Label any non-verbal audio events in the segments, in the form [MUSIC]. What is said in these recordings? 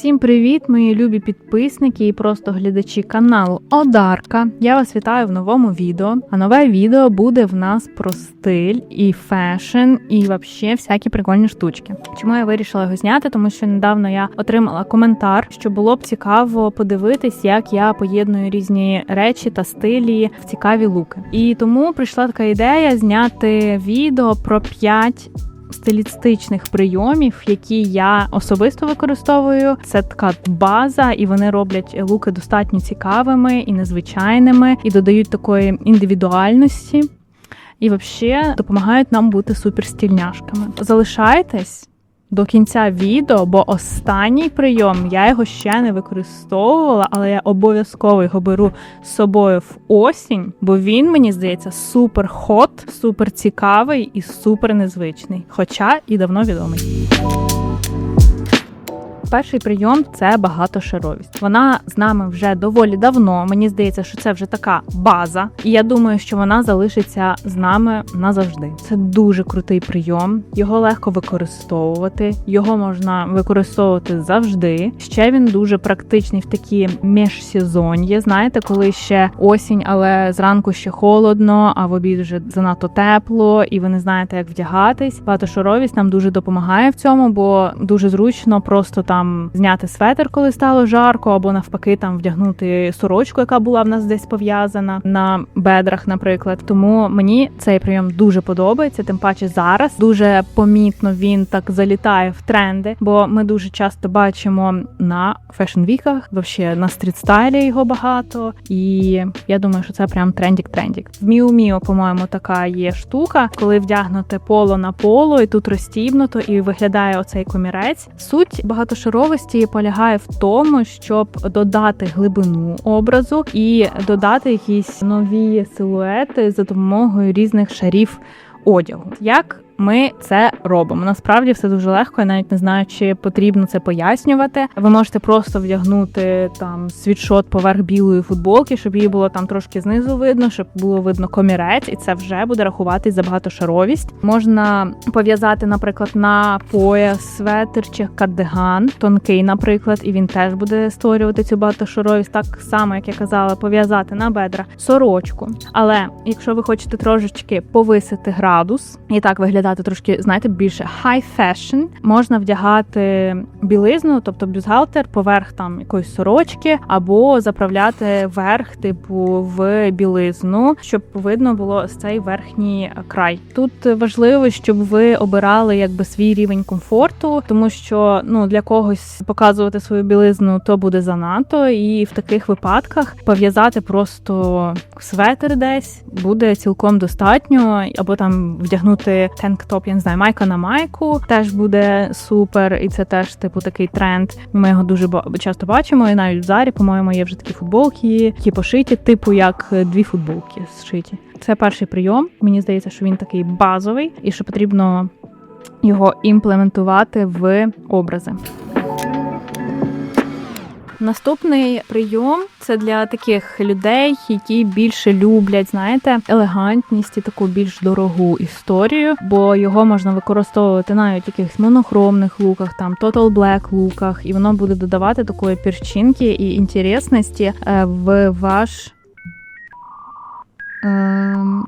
Всім привіт, мої любі підписники і просто глядачі каналу Одарка. Я вас вітаю в новому відео. А нове відео буде в нас про стиль і фешн, і вообще всякі прикольні штучки. Чому я вирішила його зняти? Тому що недавно я отримала коментар, що було б цікаво подивитись, як я поєдную різні речі та стилі в цікаві луки. І тому прийшла така ідея зняти відео про 5 стилістичних прийомів, які я особисто використовую. Це така база, і вони роблять луки достатньо цікавими і незвичайними, і додають такої індивідуальності. І взагалі допомагають нам бути суперстільняшками. Залишайтесь до кінця відео, бо останній прийом я його ще не використовувала, але я обов'язково його беру з собою в осінь, бо він мені здається супер хот, супер цікавий і супер незвичний, хоча і давно відомий. Перший прийом це багатошаровість. Вона з нами вже доволі давно. Мені здається, що це вже така база, і я думаю, що вона залишиться з нами назавжди. Це дуже крутий прийом. Його легко використовувати, його можна використовувати завжди. Ще він дуже практичний в такі міжсезон'ї. Знаєте, коли ще осінь, але зранку ще холодно, а в обід вже занадто тепло, і ви не знаєте, як вдягатись. Багатошаровість нам дуже допомагає в цьому, бо дуже зручно просто там зняти светр, коли стало жарко, або навпаки, там вдягнути сорочку, яка була в нас десь пов'язана на бедрах, наприклад. Тому мені цей прийом дуже подобається. Тим паче зараз дуже помітно він так залітає в тренди, бо ми дуже часто бачимо на фешн-віках, взагалі на стрітстайлі його багато. І я думаю, що це прям трендік-трендік. В Міу Міо, по-моєму, така є штука, коли вдягнути поло на поло, і тут розстібнуто, і виглядає оцей комірець. Суть багато шаровості полягає в тому, щоб додати глибину образу і додати якісь нові силуети за допомогою різних шарів одягу. Як ми це робимо. Насправді все дуже легко. Я навіть не знаю, чи потрібно це пояснювати. Ви можете просто вдягнути там світшот поверх білої футболки, щоб її було там трошки знизу видно, щоб було видно комірець, і це вже буде рахуватись за багатошаровість. Можна пов'язати, наприклад, на пояс светр чи кардиган, тонкий, наприклад, і він теж буде створювати цю багатошаровість. Так само, як я казала, пов'язати на бедра сорочку. Але якщо ви хочете трошечки повисити градус, і так виглядає виглядати трошки, знаєте, більше high fashion. Можна вдягати білизну, тобто бюзгалтер, поверх там якоїсь сорочки, або заправляти верх, типу, в білизну, щоб видно було цей верхній край. Тут важливо, щоб ви обирали якби свій рівень комфорту, тому що ну для когось показувати свою білизну то буде занадто, і в таких випадках пов'язати просто светр десь буде цілком достатньо, або там вдягнути тенк топ, я не знаю, майка на майку теж буде супер, і це теж типу такий тренд. Ми його дуже часто бачимо. І навіть в зарі, по-моєму, є вже такі футболки, які пошиті, типу як дві футболки зшиті. Це перший прийом. Мені здається, що він такий базовий, і що потрібно його імплементувати в образи. Наступний прийом це для таких людей, які більше люблять, знаєте, елегантність і таку більш дорогу історію, бо його можна використовувати навіть в якихось монохромних луках, там Total Black луках, і воно буде додавати такої перчинки і інтересності е, в ваш ем,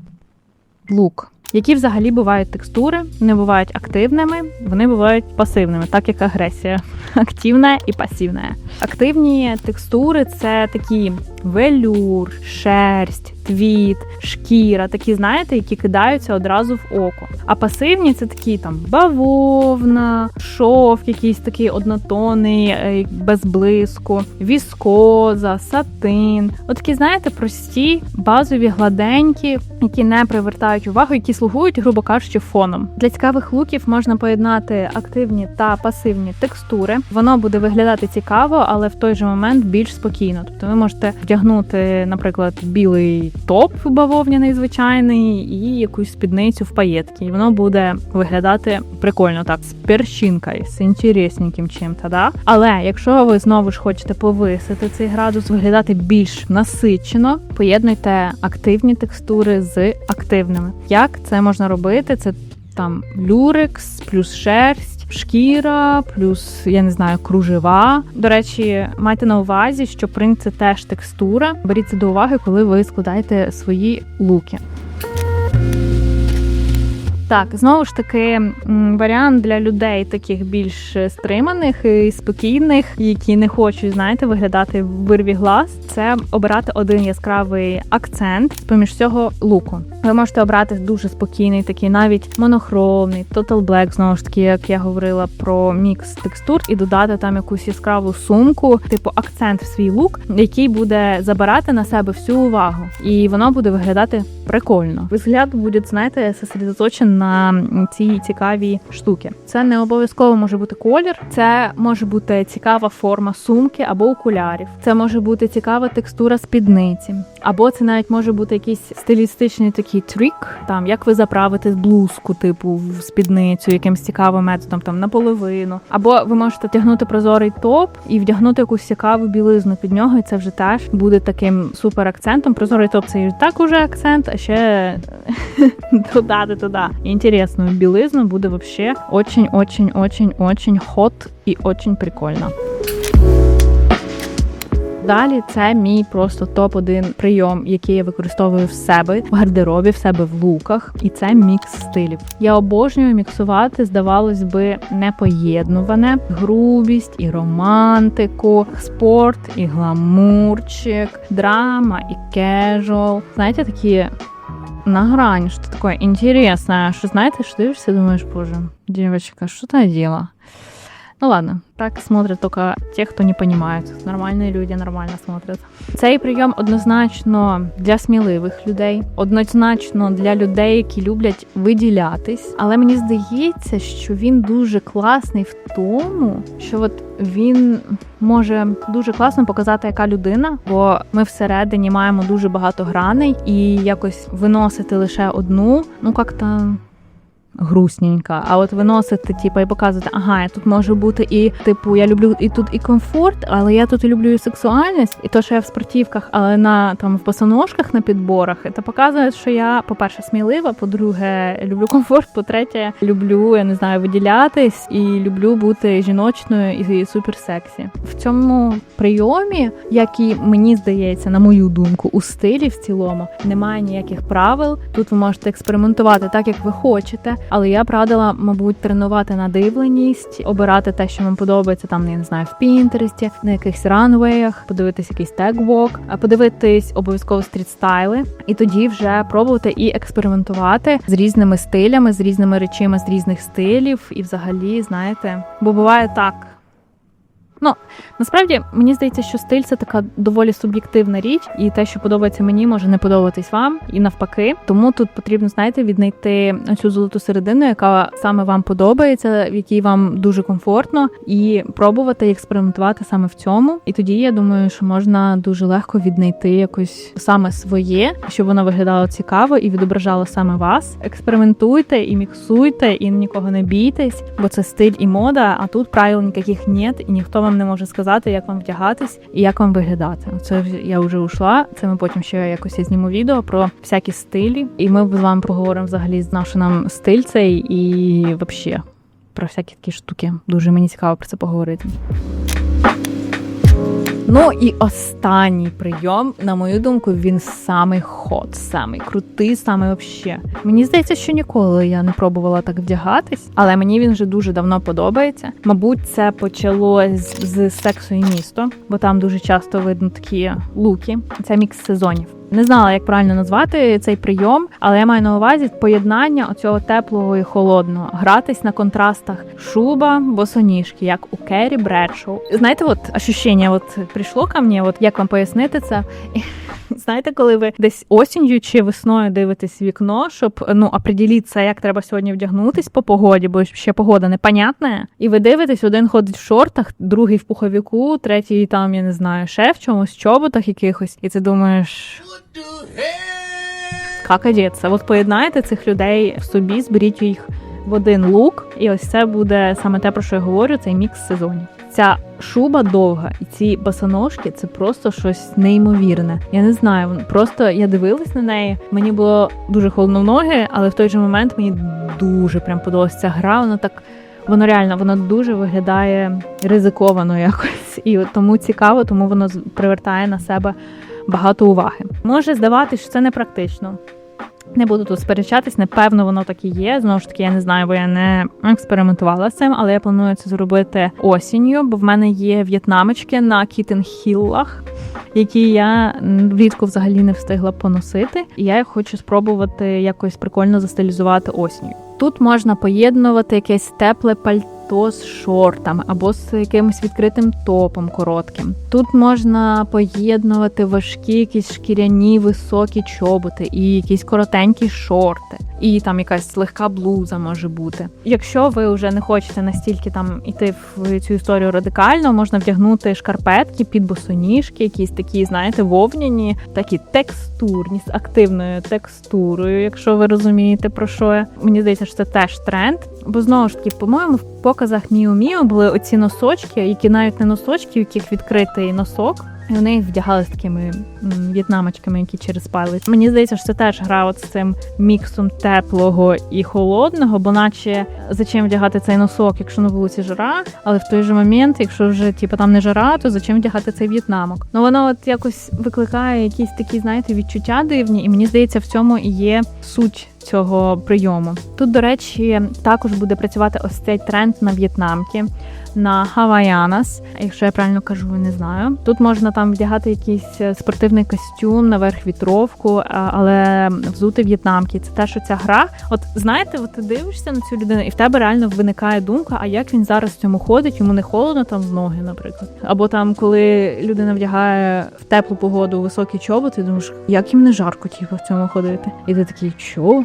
лук. Які взагалі бувають текстури, не бувають активними, вони бувають пасивними, так як агресія. [LAUGHS] Активна і пасивна. Активні текстури це такі велюр, шерсть, твіт, шкіра, такі, знаєте, які кидаються одразу в око. А пасивні це такі там бавовна, шов, якийсь такий однотонний, е, без блиску, віскоза, сатин. От такі, знаєте, прості, базові, гладенькі, які не привертають увагу, які слугують, грубо кажучи, фоном. Для цікавих луків можна поєднати активні та пасивні текстури. Воно буде виглядати цікаво, але в той же момент більш спокійно. Тобто ви можете вдягнути, наприклад, білий топ бавовняний, звичайний, і якусь спідницю в паєтки. І воно буде виглядати прикольно так, з перчинкою, з інтересненьким чим-то, да? Але якщо ви знову ж хочете повисити цей градус, виглядати більш насичено, поєднуйте активні текстури з активними. Як це можна робити? Це там люрекс плюс шерсть шкіра, плюс я не знаю, кружева. До речі, майте на увазі, що принт це теж текстура. Беріть це до уваги, коли ви складаєте свої луки. Так, знову ж таки, варіант для людей таких більш стриманих і спокійних, які не хочуть, знаєте, виглядати в вирві глаз. Це обирати один яскравий акцент з поміж цього луку. Ви можете обрати дуже спокійний, такий навіть монохромний, Total Black, знову ж таки, як я говорила про мікс текстур, і додати там якусь яскраву сумку, типу акцент в свій лук, який буде забирати на себе всю увагу, і воно буде виглядати прикольно. Взгляд буде, знаєте, сосредоточен на цій цікавій штуки. Це не обов'язково може бути колір, це може бути цікава форма сумки або окулярів. Це може бути цікава текстура спідниці, або це навіть може бути якийсь стилістичний такий трік, там як ви заправите блузку, типу в спідницю, якимсь цікавим методом, там наполовину. Або ви можете тягнути прозорий топ і вдягнути якусь цікаву білизну під нього, і це вже теж буде таким супер акцентом. Прозорий топ це і так уже акцент, а ще [LAUGHS] додати туди інтересну білизну буде вообще очень, очень, очень, очень хот і очень прикольно. Далі це мій просто топ-1 прийом, який я використовую в себе в гардеробі, в себе в луках, і це мікс стилів. Я обожнюю міксувати, здавалось би, непоєднуване грубість і романтику, спорт і гламурчик, драма і кежуал. Знаєте, такі на грани, что такое интересное, что знаете, что дивишься, думаешь, боже, девочка, что ты одела? Ну ладно, так смотрят только те, хто не понимают. Нормальні люди нормально смотрят. Цей прийом однозначно для сміливих людей, однозначно для людей, які люблять виділятись. Але мені здається, що він дуже класний в тому, що от він може дуже класно показати, яка людина, бо ми всередині маємо дуже багато граней, і якось виносити лише одну, ну як-то грустненька. А от виносити, типу, і показувати, ага, я тут може бути і типу, я люблю і тут і комфорт, але я тут і люблю і сексуальність, і то, що я в спортівках, але на там в босоножках на підборах, це показує, що я, по-перше, смілива, по-друге, люблю комфорт, по-третє, люблю, я не знаю, виділятись і люблю бути жіночною і супер сексі. В цьому прийомі, як і мені здається, на мою думку, у стилі в цілому немає ніяких правил. Тут ви можете експериментувати так, як ви хочете. Але я б радила, мабуть, тренувати надивленість, обирати те, що вам подобається, там я не знаю, в Пінтересті, на якихось ранвеях, подивитись якийсь тегвок, подивитись обов'язково стрітстайли, і тоді вже пробувати і експериментувати з різними стилями, з різними речами, з різних стилів, і взагалі, знаєте, бо буває так. Ну насправді мені здається, що стиль це така доволі суб'єктивна річ, і те, що подобається мені, може не подобатись вам, і навпаки. Тому тут потрібно, знаєте, віднайти цю золоту середину, яка саме вам подобається, в якій вам дуже комфортно, і пробувати експериментувати саме в цьому. І тоді я думаю, що можна дуже легко віднайти якось саме своє, щоб воно виглядало цікаво і відображало саме вас. Експериментуйте і міксуйте, і нікого не бійтесь, бо це стиль і мода. А тут правил ніяких нет, і ніхто вам не може сказати, як вам вдягатись і як вам виглядати. Це я вже ушла. Це ми потім ще якось я зніму відео про всякі стилі, і ми з вами поговоримо взагалі з нашим нам стиль цей і взагалі про всякі такі штуки. Дуже мені цікаво про це поговорити. Ну і останній прийом, на мою думку, він самий ход, самий крутий, самий вообще. Мені здається, що ніколи я не пробувала так вдягатись, але мені він вже дуже давно подобається. Мабуть, це почалось з сексу і місто, бо там дуже часто видно такі луки. Це мікс сезонів. Не знала, як правильно назвати цей прийом, але я маю на увазі поєднання оцього теплого і холодного, гратись на контрастах шуба, босоніжки, як у Керрі Бредшоу. Знаєте, от ощущення, от прийшло ко мені, от як вам пояснити це? Знаєте, коли ви десь осінню чи весною дивитесь вікно, щоб ну определитися, як треба сьогодні вдягнутись по погоді, бо ще погода непонятна. І ви дивитесь, один ходить в шортах, другий в пуховіку, третій там, я не знаю, ще в чомусь, чоботах якихось, і ти думаєш. Як одеться? От поєднаєте цих людей в собі, зберіть їх в один лук, і ось це буде саме те, про що я говорю, цей мікс сезонів. Ця шуба довга, і ці босоножки це просто щось неймовірне. Я не знаю, просто я дивилась на неї. Мені було дуже холодно в ноги, але в той же момент мені дуже прям подобалася ця гра. Вона так Воно реально воно дуже виглядає ризиковано якось, і тому цікаво, тому воно привертає на себе багато уваги. Може здаватись, що це не практично. Не буду тут сперечатись, напевно, воно так і є. Знову ж таки, я не знаю, бо я не експериментувала з цим, але я планую це зробити осінню, бо в мене є в'єтнамочки на кітенхіллах, які я влітку взагалі не встигла поносити. І я хочу спробувати якось прикольно застилізувати осінню. Тут можна поєднувати якесь тепле пальто з шортами або з якимось відкритим топом коротким. Тут можна поєднувати важкі якісь шкіряні високі чоботи і якісь коротенькі шорти. І там якась легка блуза може бути. Якщо ви вже не хочете настільки там іти в цю історію радикально, можна вдягнути шкарпетки під босоніжки, якісь такі, знаєте, вовняні, такі текстурні з активною текстурою, якщо ви розумієте про що я. Мені здається, що це теж тренд. Бо знову ж таки, по-моєму, в показах Міу Міо були оці носочки, які навіть не носочки, у яких відкритий носок. І вони їх вдягали з такими в'єтнамочками, які через палець. Мені здається, що це теж гра от з цим міксом теплого і холодного, бо наче зачем вдягати цей носок, якщо на вулиці жара, але в той же момент, якщо вже типу, там не жара, то зачем вдягати цей в'єтнамок? Ну воно от якось викликає якісь такі, знаєте, відчуття дивні, і мені здається, в цьому і є суть. Цього прийому тут, до речі, також буде працювати ось цей тренд на в'єтнамки, на хаваянас, якщо я правильно кажу, не знаю. Тут можна там вдягати якийсь е, спортивний костюм, наверх вітровку, але взути в'єтнамки. Це те, що ця гра. От знаєте, от ти дивишся на цю людину, і в тебе реально виникає думка, а як він зараз в цьому ходить, йому не холодно там в ноги, наприклад. Або там, коли людина вдягає в теплу погоду високі чоботи, ти думаєш, як їм не жарко типу, в цьому ходити. І ти такий, що?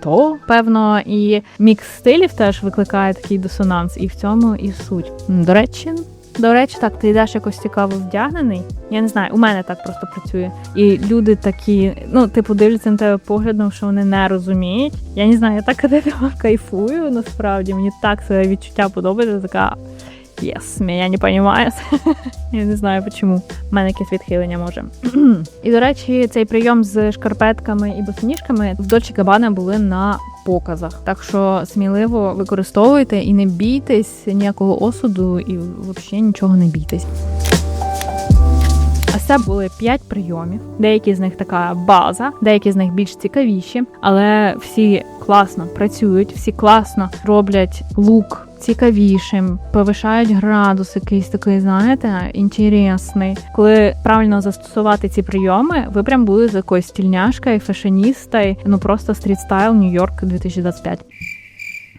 Що? Певно, і мікс стилів теж викликає такий дисонанс, і в цьому і суть. До речі, до речі, так, ти йдеш якось цікаво вдягнений. Я не знаю, у мене так просто працює. І люди такі, ну, типу, дивляться на тебе поглядом, що вони не розуміють. Я не знаю, я так [LAUGHS] від кайфую, насправді. Мені так це відчуття подобається. Така. Єс, мене не розуміє. [LAUGHS] Я не знаю чому. У мене якесь відхилення може. [CLEARS THROAT] і до речі, цей прийом з шкарпетками і босоніжками в Dolce Gabbana були на показах. Так що сміливо використовуйте і не бійтесь ніякого осуду, і взагалі нічого не бійтесь. А це були п'ять прийомів. Деякі з них така база, деякі з них більш цікавіші, але всі класно працюють, всі класно роблять лук цікавішим, повишають градус, якийсь такий, знаєте, інтересний. Коли правильно застосувати ці прийоми, ви прям будете якоюсь стільняшкою, фешеністою, ну просто стрітстайл Нью-Йорк 2025.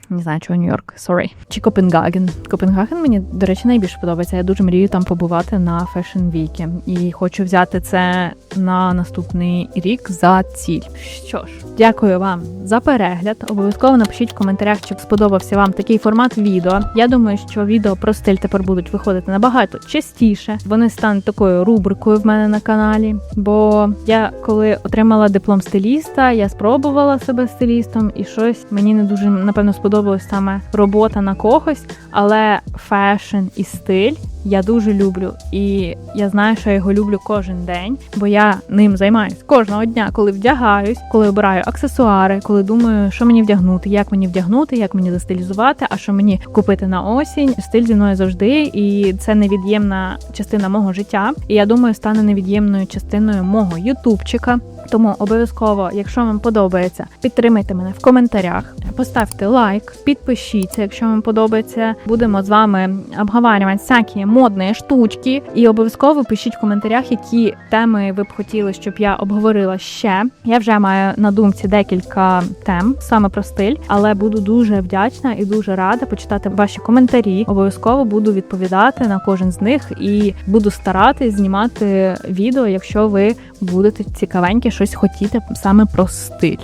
Не знаю, чого Нью-Йорк, sorry. Чи Копенгаген. Копенгаген мені, до речі, найбільше подобається. Я дуже мрію там побувати на фешн вікі. І хочу взяти це на наступний рік за ціль. Що ж, дякую вам за перегляд. Обов'язково напишіть в коментарях, чи сподобався вам такий формат відео. Я думаю, що відео про стиль тепер будуть виходити набагато частіше. Вони стануть такою рубрикою в мене на каналі. Бо я коли отримала диплом стиліста, я спробувала себе стилістом, і щось мені не дуже напевно сподобалось саме робота на когось, але фешн і стиль я дуже люблю. І я знаю, що я його люблю кожен день, бо я ним займаюсь кожного дня, коли вдягаюсь, коли обираю аксесуари, коли думаю, що мені вдягнути, як мені вдягнути, як мені застилізувати, а що мені купити на осінь. Стиль зі мною завжди, і це невід'ємна частина мого життя. І я думаю, стане невід'ємною частиною мого ютубчика. Тому обов'язково, якщо вам подобається, підтримайте мене в коментарях, поставте лайк, підпишіться, якщо вам подобається. Будемо з вами обговорювати всякі модні штучки. І обов'язково пишіть в коментарях, які теми ви б хотіли, щоб я обговорила ще. Я вже маю на думці декілька тем саме про стиль, але буду дуже вдячна і дуже рада почитати ваші коментарі. Обов'язково буду відповідати на кожен з них і буду старатись знімати відео, якщо ви будете цікавенькі, щось хотіти саме про стиль.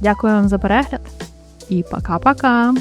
Дякую вам за перегляд і пока-пока!